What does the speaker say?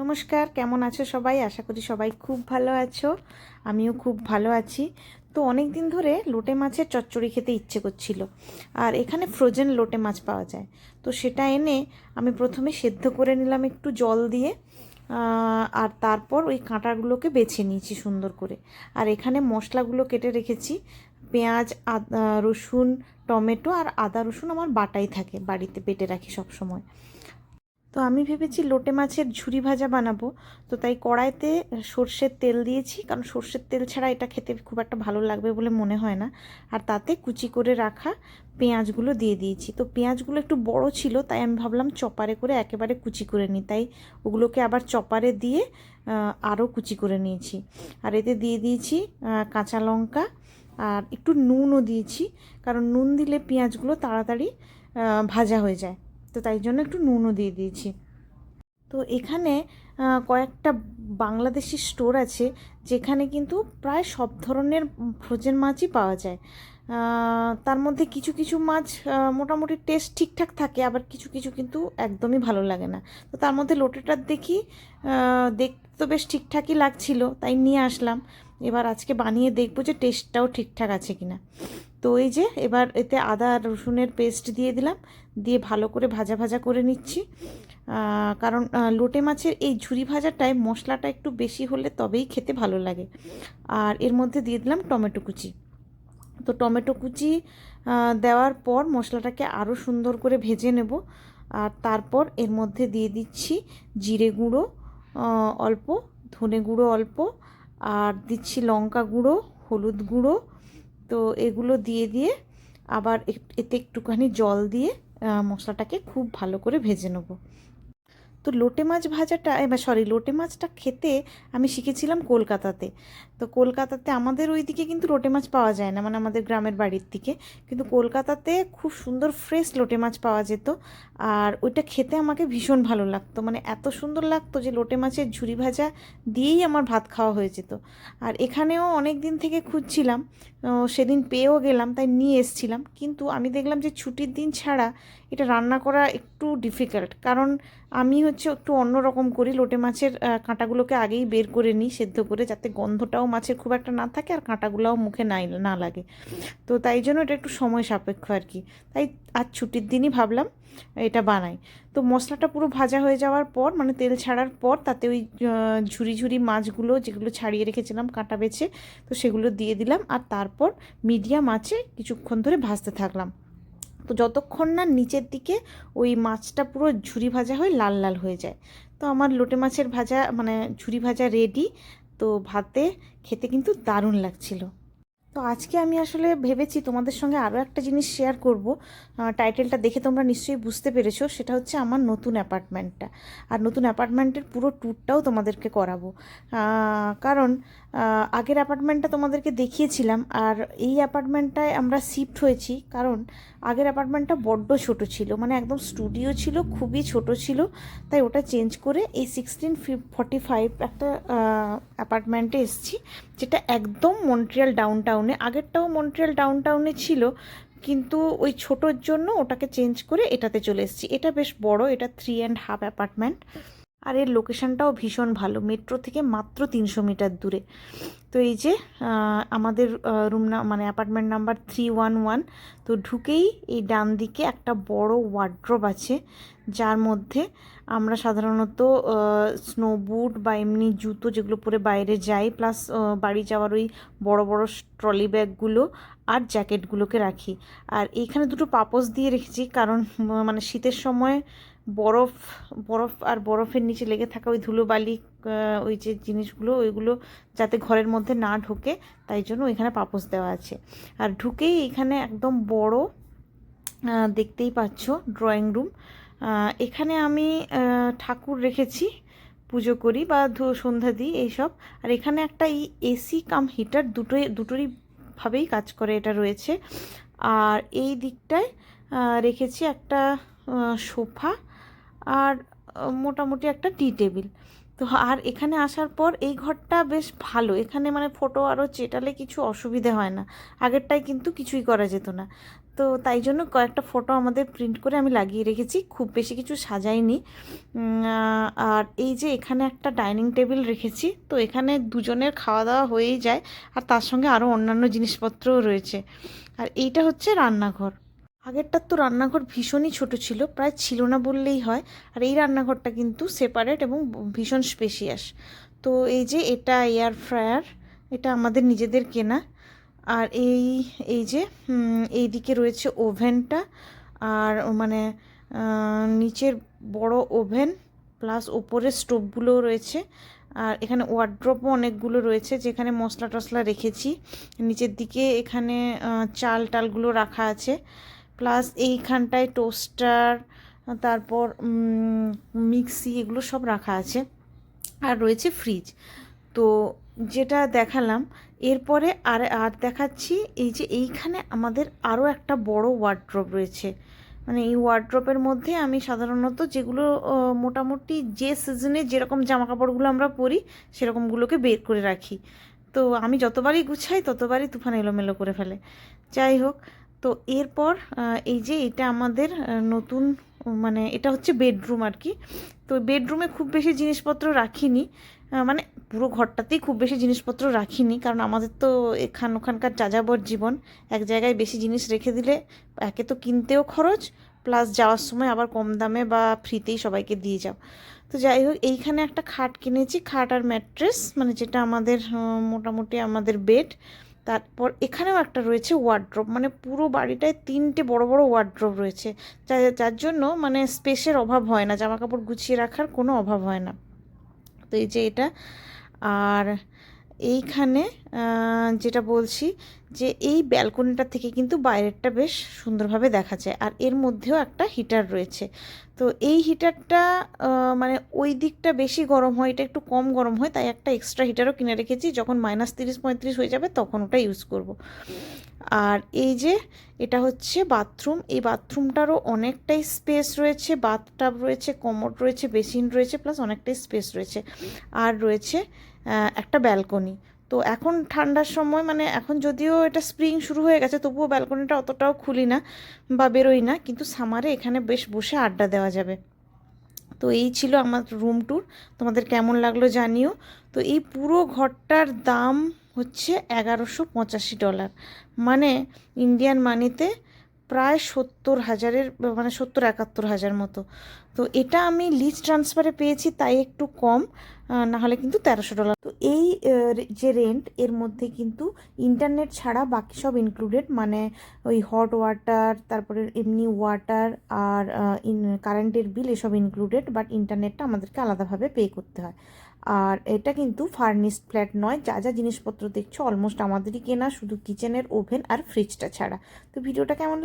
নমস্কার, কেমন আছো সবাই? আশা করি সবাই খুব ভালো আছো। আমিও খুব ভালো আছি। তো অনেক দিন ধরে লোটে মাছের চচ্চড়ি খেতে ইচ্ছে করছিল। আর এখানে ফ্রোজেন লোটে মাছ পাওয়া যায়। তো সেটা এনে আমি প্রথমে সেদ্ধ করে নিলাম একটু জল দিয়ে আর তারপর ওই কাঁটাগুলোকে বেছে নিয়েছি সুন্দর করে। আর এখানে মশলাগুলো কেটে রেখেছি। পেঁয়াজ, আদা রসুন, টমেটো আর আদা রসুন আমার বাটাই থাকে, বাড়িতে বেটে রাখি সব সময় তো আমি ভেবেছি লোটে মাছের ঝুরি ভাজা বানাবো। তো তাই কড়াইতে সর্ষের তেল দিয়েছি, কারণ সর্ষের তেল ছাড়া এটা খেতে খুব একটা ভালো লাগবে বলে মনে হয় না। আর তাতে কুচি করে রাখা পেঁয়াজগুলো দিয়ে দিয়েছি। তো পেঁয়াজগুলো একটু বড় ছিল, তাই আমি ভাবলাম চপারে করে একেবারে কুচি করে নিই। তাই ওগুলোকে আবার চপারে দিয়ে আরও কুচি করে নিয়েছি। আর এতে দিয়ে দিয়েছি কাঁচা লঙ্কা, আর একটু নুনও দিয়েছি। কারণ নুন দিলে পেঁয়াজগুলো তাড়াতাড়ি ভাজা হয়ে যায়। তো তাই জন্য একটু নুনও দিয়ে দিয়েছি। তো এখানে কয়েকটা বাংলাদেশি স্টোর আছে, যেখানে কিন্তু প্রায় সব ধরনের ফ্রোজেন মাছই পাওয়া যায়। তার মধ্যে কিছু কিছু মাছ মোটামুটি টেস্ট ঠিকঠাক থাকে, আবার কিছু কিছু কিন্তু একদমই ভালো লাগে না। তো তার মধ্যে লোটেটার দেখি দেখতে তো বেশ ঠিকঠাকই লাগছিল, তাই নিয়ে আসলাম। এবার আজকে বানিয়ে দেখব যে টেস্টটাও ঠিকঠাক আছে কিনা। তো এই যে, এবার এতে আদা রসুনের পেস্ট দিয়ে দিলাম, দিয়ে ভালো করে ভাজা ভাজা করে নিচ্ছি। কারণ লোটে মাছের এই ঝুরি ভাজাটায় মশলাটা একটু বেশি হলে তবেই খেতে ভালো লাগে। আর এর মধ্যে দিয়ে দিলাম টমেটো কুচি। তো টমেটো কুচি দেওয়ার পর মশলাটাকে আরও সুন্দর করে ভেজে নেব। আর তারপর এর মধ্যে দিয়ে দিচ্ছি জিরে গুঁড়ো অল্প, ধনে গুঁড়ো অল্প, আর দিচ্ছি লঙ্কা গুঁড়ো, হলুদ গুঁড়ো তো এগুলো দিয়ে দিয়ে আবার এতে একটুখানি জল দিয়ে মশলাটাকে খুব ভালো করে ভেজে নেব। তো লোটে মাছ ভাজাটা এবার সরি লোটে মাছটা খেতে আমি শিখেছিলাম কলকাতাতে। তো কলকাতাতে আমাদের ওই দিকে কিন্তু লোটে মাছ পাওয়া যায় না মানে আমাদের গ্রামের বাড়ির দিকে। কিন্তু কলকাতাতে খুব সুন্দর ফ্রেশ লোটে মাছ পাওয়া যেত। আর ওইটা খেতে আমাকে ভীষণ ভালো লাগতো। মানে এত সুন্দর লাগতো যে লোটে মাছের ঝুরি ভাজা দিয়েই আমার ভাত খাওয়া হয়ে যেত। আর এখানেও অনেক দিন থেকে খুঁজছিলাম সেদিন পেয়েও গেলাম, তাই নিয়ে এসছিলাম। কিন্তু আমি দেখলাম যে ছুটির দিন ছাড়া এটা রান্না করা একটু ডিফিকাল্ট কারণ আমি হচ্ছে একটু অন্যরকম করি। লোটে মাছের কাঁটাগুলোকে আগেই বের করে নিই সেদ্ধ করে, যাতে গন্ধটাও মাছের খুব একটা না থাকে আর কাঁটাগুলোও মুখে নাই, না লাগে। তো তাই জন্য এটা একটু সময় সাপেক্ষ আর কি। তাই আজ ছুটির দিনই ভাবলাম এটা বানাই। তো মশলাটা পুরো ভাজা হয়ে যাওয়ার পর মানে তেল ছাড়ার পর, তাতে ওই ঝুরি ঝুরি মাছগুলো যেগুলো ছাড়িয়ে রেখেছিলাম কাঁটা বেছে, তো সেগুলো দিয়ে দিলাম। আর তারপর মিডিয়াম আঁচে কিছুক্ষণ ধরে ভাজতে থাকলাম। তো যতক্ষণ না নিচের দিকে ওই মাছটা পুরো ঝুরি ভাজা হয়ে লাল লাল হয়ে যায়। তো আমার লোটে মাছের ভাজা মানে ঝুরি ভাজা রেডি তো ভাতে খেতে কিন্তু দারুণ লাগছিল। তো আজকে আমি আসলে ভেবেছি তোমাদের সঙ্গে আরও একটা জিনিস শেয়ার করব। টাইটেলটা দেখে তোমরা নিশ্চয়ই বুঝতে পেরেছ, সেটা হচ্ছে আমার নতুন অ্যাপার্টমেন্টটা আর নতুন অ্যাপার্টমেন্টের পুরো ট্যুরটাও তোমাদেরকে করাবো। কারণ আগের অ্যাপার্টমেন্টটা তোমাদেরকে দেখিয়েছিলাম, আর এই অ্যাপার্টমেন্টটায় আমরা শিফট হয়েছি, কারণ আগের অ্যাপার্টমেন্টটা বড্ড ছোট ছিল মানে একদম স্টুডিও ছিল, খুবই ছোট ছিল, তাই ওটা চেঞ্জ করে এই সিক্সটিন ফর্টি ফাইভ একটা অ্যাপার্টমেন্টে এসেছি, যেটা একদম মন্ট্রিয়াল ডাউন টাউনে আগেরটাও মন্ট্রিয়াল ডাউন টাউনে ছিল, কিন্তু ওই ছোটোর জন্য ওটাকে চেঞ্জ করে এটাতে চলে এসেছি, এটা বেশ বড়, এটা থ্রি অ্যান্ড হাফ অ্যাপার্টমেন্ট আর এর লোকেশনটাও ভীষণ ভালো। মেট্রো থেকে মাত্র তিনশো মিটার দূরে। তো এই যে আমাদের রুম না মানে apartment number three one one তো ঢুকেই এই ডান দিকে একটা বড় ওয়ার্ড্রপ আছে। যার মধ্যে আমরা সাধারণত স্নো বুট বা এমনি জুতো যেগুলো পরে বাইরে যাই, প্লাস বাড়ি যাওয়ার ওই বড় বড় ট্রলি ব্যাগগুলো আর জ্যাকেটগুলোকে রাখি। আর এইখানে দুটো পাপোস দিয়ে রেখেছি, কারণ মানে শীতের সময় বরফ বরফ আর বরফের নিচে লেগে থাকা ওই ধুলোবালি ওই যে জিনিসগুলো, ওইগুলো যাতে ঘরের মধ্যে না ঢোকে, তাই জন্য ওইখানে পাপোস দেওয়া আছে। আর ঢুকেই এখানে একদম বড় দেখতেই পাচ্ছ, ড্রয়িং রুম। এখানে আমি ঠাকুর রেখেছি, পুজো করি বা সন্ধ্যা দিই এইসব। আর এখানে একটা এই এসি কাম হিটার দুটোই, দুটোরই ভাবেই কাজ করে এটা রয়েছে। আর এই দিকটায় রেখেছি একটা সোফা আর মোটামুটি একটা টি টেবিল। তো আর এখানে আসার পর এই ঘরটা বেশ ভালো। এখানে মানে ফটো আরও চেটালে কিছু অসুবিধে হয় না। আগেরটায় কিন্তু কিছুই করা যেত না। তো তাই জন্য কয়েকটা ফটো আমাদের প্রিন্ট করে আমি লাগিয়ে রেখেছি। খুব বেশি কিছু সাজাইনি। আর এই যে এখানে একটা ডাইনিং টেবিল রেখেছি, তো এখানে দুজনের খাওয়া দাওয়া হয়েই যায়, আর তার সঙ্গে আরও অন্যান্য জিনিসপত্রও রয়েছে। আর এইটা হচ্ছে রান্নাঘর। আগেরটার তো রান্নাঘর ভীষণই ছোট ছিল, প্রায় ছিল না বললেই হয়। আর এই রান্নাঘরটা কিন্তু সেপারেট এবং ভীষণ স্পেশিয়াস তো এই যে এটা এয়ার ফ্রায়ার এটা আমাদের নিজেদের কেনা। আর এই এই যে এই দিকে রয়েছে ওভেনটা, আর মানে নিচের বড় ওভেন প্লাস ওপরে স্টোভগুলোও রয়েছে, আর এখানে ওয়ার্ড্রপও অনেকগুলো রয়েছে যেখানে মশলা টশলা রেখেছি। নিচের দিকে এখানে চাল টালগুলো রাখা আছে, প্লাস এইখানটায় টোস্টার, তারপর মিক্সি এগুলো সব রাখা আছে, আর রয়েছে ফ্রিজ। তো যেটা দেখালাম এরপরে আর আর দেখাচ্ছি এই যে এইখানে আমাদের আরও একটা বড় ওয়ার্ড্রপ রয়েছে। মানে এই ওয়ার্ড্রপের মধ্যে আমি সাধারণত যেগুলো মোটামুটি যে সিজনে যেরকম জামা কাপড়গুলো আমরা পরি, সেরকমগুলোকে বের করে রাখি। তো আমি যতবারই গুছাই, ততবারই তুফান এলোমেলো করে ফেলে। যাই হোক তো এরপর এই যে এটা আমাদের নতুন মানে এটা হচ্ছে বেডরুম আর কি। তো বেডরুমে খুব বেশি জিনিসপত্র রাখিনি। মানে পুরো ঘরটাতেই খুব বেশি জিনিসপত্র রাখিনি, কারণ আমাদের তো এখান ওখানকার যাযাবর জীবন। এক জায়গায় বেশি জিনিস রেখে দিলে একে তো কিনতেও খরচ, প্লাস যাওয়ার সময় আবার কম দামে বা ফ্রিতেই সবাইকে দিয়ে যাও। তো যাই হোক, এইখানে একটা খাট কিনেছি, খাট আর ম্যাট্রেস মানে যেটা আমাদের মোটামুটি আমাদের বেড। তারপর এখানেও একটা রয়েছে ওয়ার্ড্রপ মানে পুরো বাড়িটায় তিনটে বড় বড় ওয়ার্ড্রপ রয়েছে। যার জন্য মানে স্পেসের অভাব হয় না জামা কাপড় গুছিয়ে রাখার কোনো অভাব হয় না। তো এই যে এটা, আর এইখানে যেটা বলছি যে এই ব্যালকনিটা থেকে কিন্তু বাইরেরটা বেশ সুন্দরভাবে দেখা যায়। আর এর মধ্যেও একটা হিটার রয়েছে। তো এই হিটারটা মানে ওই দিকটা বেশি গরম হয়, এটা একটু কম গরম হয়, তাই একটা এক্সট্রা হিটারও কিনে রেখেছি। যখন মাইনাস তিরিশ, পঁয়ত্রিশ হয়ে যাবে, তখন ওটা ইউজ করব। আর এই যে, এটা হচ্ছে বাথরুম এই বাথরুমটারও অনেকটাই স্পেস রয়েছে বাথটাব রয়েছে কমোড রয়েছে বেসিন রয়েছে প্লাস অনেকটাই স্পেস রয়েছে। আর রয়েছে একটা ব্যালকনি তো এখন ঠান্ডার সময় মানে এখন যদিও এটা স্প্রিং শুরু হয়ে গেছে, তবুও ব্যালকনিটা অতটাও খুলি না বা বেরোই না, কিন্তু সামারে এখানে বেশ বসে আড্ডা দেওয়া যাবে। তো এই ছিল আমার রুম ট্যুর তোমাদের কেমন লাগল জানিও। তো এই পুরো ঘরটার দাম হচ্ছে এগারোশো পঁচাশি ডলার মানে ইন্ডিয়ান মানিতে প্রায় সত্তর হাজারের মানে সত্তর একাত্তর হাজার মতো। তো এটা আমি লিজ ট্রান্সফারে পেয়েছি, তাই একটু কম না হলে কিন্তু তেরোশো ডলার। তো এই যে রেন্ট এর মধ্যে কিন্তু ইন্টারনেট ছাড়া বাকি সব ইনক্লুডেড মানে ওই হট ওয়াটার তারপরে এমনি ওয়াটার আর কারেন্টের বিল এসব ইনক্লুডেড বাট ইন্টারনেটটা আমাদেরকে আলাদাভাবে পে করতে হয়। আর এটা কিন্তু ফার্নিশড ফ্ল্যাট নয়, যা যা জিনিসপত্র দেখছ অলমোস্ট আমাদেরই কেনা, শুধু কিচেনের ওভেন আর ফ্রিজটা ছাড়া। তো ভিডিওটা কেমন